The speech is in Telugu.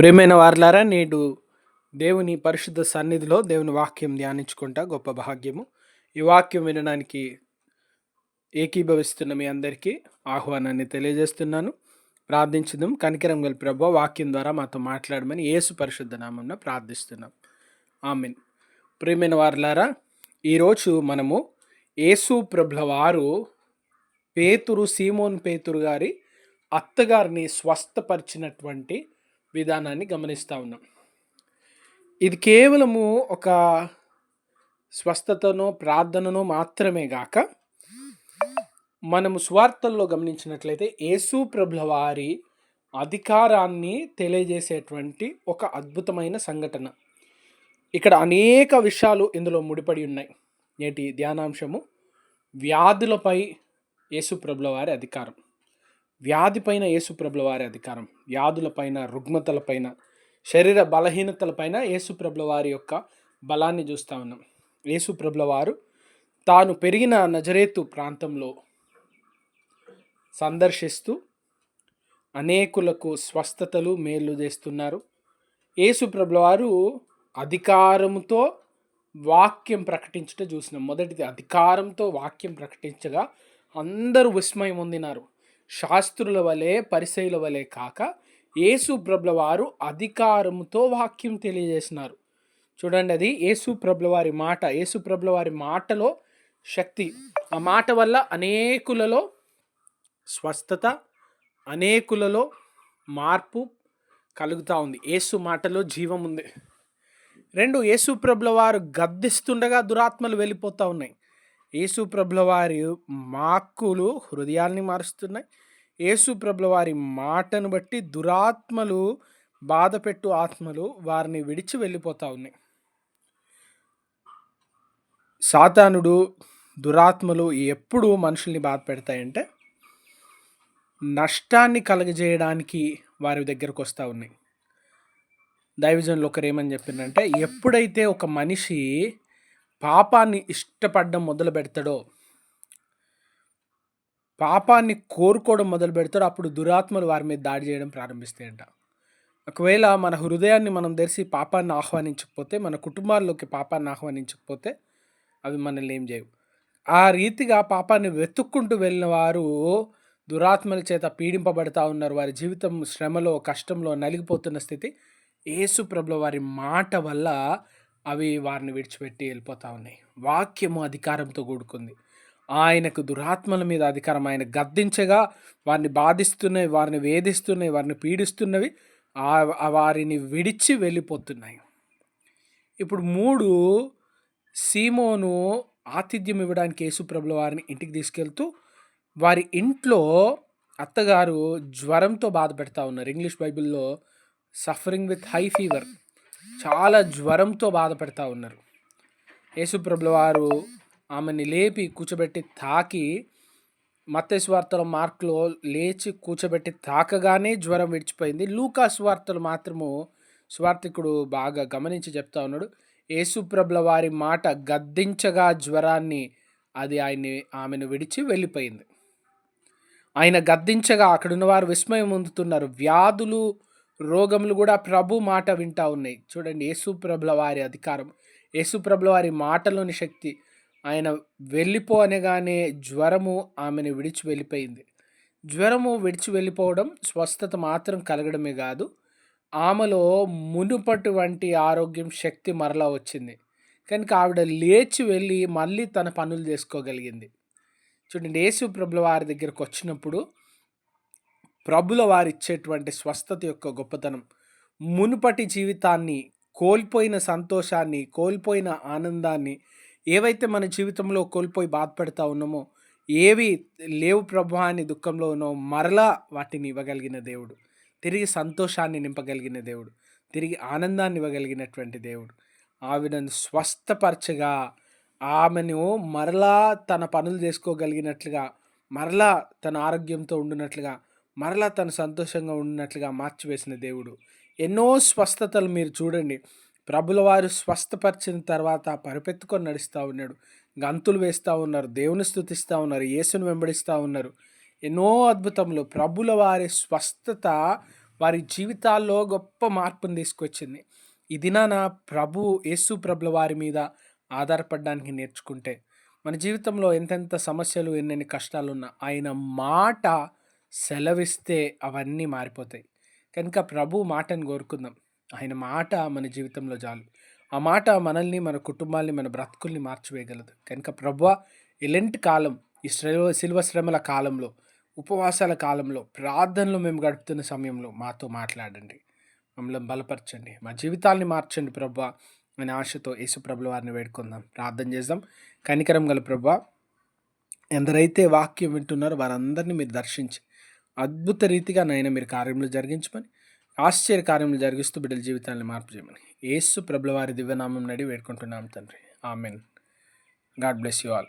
ప్రేమైన వార్లారా నేడు దేవుని పరిశుద్ధ సన్నిధిలో దేవుని వాక్యం ధ్యానించుకుంటా గొప్ప భాగ్యము. ఈ వాక్యం వినడానికి ఏకీభవిస్తున్న మీ అందరికీ ఆహ్వానాన్ని తెలియజేస్తున్నాను. ప్రార్థించుదాం. కనికరం గల ప్రభు వాక్యం ద్వారా మాతో మాట్లాడమని యేసు పరిశుద్ధ నామంలో ప్రార్థిస్తున్నాం. ఆమెన్. ప్రేమైన వార్లారా ఈరోజు మనము యేసు ప్రభుల వారు పేతురు సీమోన్ పేతురు గారి అత్తగారిని స్వస్థపరిచినటువంటి విధానాన్ని గమనిస్తూ ఉన్నాం. ఇది కేవలము ఒక స్వస్థతను ప్రార్థనను మాత్రమే గాక మనము స్వార్థల్లో గమనించినట్లయితే యేసు ప్రభుల వారి అధికారాన్ని తెలియజేసేటువంటి ఒక అద్భుతమైన సంఘటన. ఇక్కడ అనేక విషయాలు ఇందులో ముడిపడి ఉన్నాయి. నేటి ధ్యానాంశము వ్యాధులపై యేసు ప్రభుల వారి అధికారం. వ్యాధిపైన యేసుప్రభుల వారి అధికారం. వ్యాధులపైన రుగ్మతలపైన శరీర బలహీనతలపైన యేసుప్రభుల వారి యొక్క బలాన్ని చూస్తూ ఉన్నాం. యేసుప్రభుల వారు తాను పెరిగిన నజరేతు ప్రాంతంలో సందర్శిస్తూ అనేకులకు స్వస్థతలు మేలు చేస్తున్నారు. యేసుప్రభుల వారు అధికారంతో వాక్యం ప్రకటించుట చూసినాం. మొదటిది అధికారంతో వాక్యం ప్రకటించగా అందరూ విస్మయం పొందినారు. శాస్త్రుల వలె పరిశైల వలె కాక యేసు ప్రభుల వారు అధికారంతో వాక్యం తెలియజేసినారు. చూడండి అది యేసు ప్రభుల వారి మాట. యేసు ప్రభుల వారి మాటలో శక్తి. ఆ మాట వల్ల అనేకులలో స్వస్థత అనేకులలో మార్పు కలుగుతూ ఉంది. యేసు మాటలో జీవం ఉంది. రెండు యేసు ప్రభుల వారు గద్దిస్తుండగా దురాత్మలు వెళ్ళిపోతూ ఉన్నాయి. యేసు ప్రభుల వారి మాక్కులు హృదయాల్ని మారుస్తున్నాయి. యేసు ప్రభుల వారి మాటను బట్టి దురాత్మలు బాధపెట్టు ఆత్మలు వారిని విడిచి వెళ్ళిపోతూ ఉన్నాయి. సాతానుడు దురాత్మలు ఎప్పుడు మనుషుల్ని బాధ పెడతాయంటే నష్టాన్ని కలగజేయడానికి వారి దగ్గరకు వస్తూ ఉన్నాయి. దైవజనులు ఒకరు ఏమని చెప్పిందంటే ఎప్పుడైతే ఒక మనిషి పాపాన్ని ఇష్టపడడం మొదలు పెడతాడో పాపాన్ని కోరుకోవడం మొదలు పెడతాడో. అప్పుడు దురాత్మలు వారి మీద దాడి చేయడం ప్రారంభిస్తాయంట. ఒకవేళ మన హృదయాన్ని మనం తెరిచి పాపాన్ని ఆహ్వానించకపోతే మన కుటుంబాల్లోకి పాపాన్ని ఆహ్వానించకపోతే అవి మనల్ని ఏం చేయవు. ఆ రీతిగా పాపాన్ని వెతుక్కుంటూ వెళ్ళిన వారు దురాత్మల చేత పీడింపబడతా ఉన్నారు. వారి జీవితం శ్రమలో కష్టంలో నలిగిపోతున్న స్థితి యేసు ప్రభుల వారి మాట వల్ల అవి వారిని విడిచిపెట్టి వెళ్ళిపోతూ ఉన్నాయి. వాక్యము అధికారంతో కూడుకుంది. ఆయనకు దురాత్మల మీద అధికారం. ఆయన గద్దించగా వారిని బాధిస్తున్నవి వారిని వేధిస్తున్నవి వారిని పీడిస్తున్నవి వారిని విడిచి వెళ్ళిపోతున్నాయి. ఇప్పుడు మూడు సీమోను ఆతిథ్యం ఇవ్వడానికి యేసుప్రభుల వారిని ఇంటికి తీసుకెళ్తూ వారి ఇంట్లో అత్తగారు జ్వరంతో బాధపెడతా ఉన్నారు. ఇంగ్లీష్ బైబిల్లో సఫరింగ్ విత్ హై ఫీవర్ చాలా జ్వరంతో బాధపెడతా ఉన్నారు. యేసుప్రభుల వారు ఆమెని లేపి కూర్చోబెట్టి తాకి మత్తేశ్వార్తల మార్కులో లేచి కూర్చోబెట్టి తాకగానే జ్వరం విడిచిపోయింది. లూకా స్వార్తలు మాత్రము స్వార్థికుడు బాగా గమనించి చెప్తా ఉన్నాడు. యేసుప్రభుల వారి మాట గద్దించగా జ్వరాన్ని అది ఆయన్ని ఆమెను విడిచి వెళ్ళిపోయింది. ఆయన గద్దించగా అక్కడున్న వారు విస్మయం పొందుతున్నారు వ్యాధులు రోగములు కూడా ప్రభు మాట వింటా ఉన్నాయి. చూడండి యేసుప్రభుల వారి అధికారం యేసుప్రభుల వారి మాటలోని శక్తి ఆయన వెళ్ళిపో అనగానే జ్వరము ఆమెను విడిచి వెళ్ళిపోయింది. జ్వరము విడిచి వెళ్ళిపోవడం స్వస్థత మాత్రం కలగడమే కాదు ఆమెలో మునుపటి వంటి ఆరోగ్యం శక్తి మరలా వచ్చింది. కనుక ఆవిడ లేచి వెళ్ళి మళ్ళీ తన పనులు చేసుకోగలిగింది. చూడండి యేసు ప్రభుల వారి దగ్గరకు వచ్చినప్పుడు ప్రభుల వారిచ్చేటువంటి స్వస్థత యొక్క గొప్పతనం మునుపటి జీవితాన్ని కోల్పోయిన సంతోషాన్ని కోల్పోయిన ఆనందాన్ని ఏవైతే మన జీవితంలో కోల్పోయి బాధపడతా ఉన్నామో ఏవి లేవు ప్రభు అని దుఃఖంలో ఉన్నామో మరలా వాటిని ఇవ్వగలిగిన దేవుడు. తిరిగి సంతోషాన్ని నింపగలిగిన దేవుడు. తిరిగి ఆనందాన్ని ఇవ్వగలిగినటువంటి దేవుడు. ఆవిడను స్వస్థపరచగా ఆమెను మరలా తన పనులు చేసుకోగలిగినట్లుగా మరలా తన ఆరోగ్యంతో ఉండినట్లుగా మరలా తను సంతోషంగా ఉండినట్లుగా మార్చివేసిన దేవుడు. ఎన్నో స్వస్థతలు మీరు చూడండి. ప్రభుల వారు స్వస్థపరిచిన తర్వాత పరిపెత్తుకొని నడుస్తూ ఉన్నాడు. గంతులు వేస్తూ ఉన్నారు. దేవుని స్థుతిస్తూ ఉన్నారు. యేసును వెంబడిస్తూ ఉన్నారు. ఎన్నో అద్భుతములు. ప్రభుల వారి స్వస్థత వారి జీవితాల్లో గొప్ప మార్పును తీసుకొచ్చింది. ఈ దినాన ప్రభు యేసు ప్రభుల వారి మీద ఆధారపడడానికి నేర్చుకుంటే మన జీవితంలో ఎంతెంత సమస్యలు ఎన్నెన్ని కష్టాలు ఉన్నా ఆయన మాట సెలవిస్తే అవన్నీ మారిపోతాయి. కనుక ప్రభు మాటను కోరుకుందాం. ఆయన మాట మన జీవితంలో చాలు. ఆ మాట మనల్ని మన కుటుంబాన్ని మన బ్రతుకుల్ని మార్చివేయగలదు. కనుక ప్రభు ఎలాంటి కాలం ఈ శ్రమ శిల్వ శ్రమల కాలంలో ఉపవాసాల కాలంలో ప్రార్థనలు మేము గడుపుతున్న సమయంలో మాతో మాట్లాడండి. మమ్మల్ని బలపరచండి. మా జీవితాల్ని మార్చండి ప్రభా అనే ఆశతో యేసుప్రభుల వారిని వేడుకుందాం. ప్రార్థన చేద్దాం. కనికరం గల ప్రభా ఎందరైతే వాక్యం వింటున్నారో వారందరినీ మీరు దర్శించి అద్భుత రీతిగా నైనా మీరు కార్యములు జరిగించమని ఆశ్చర్యకార్యములు జరిగిస్తూ బిడ్డల జీవితాన్ని మార్పు చేయమని. యేసు ప్రభుల వారి దివ్యనామం నడి వేడుకుంటున్నాం తండ్రి. Amen. God bless you all.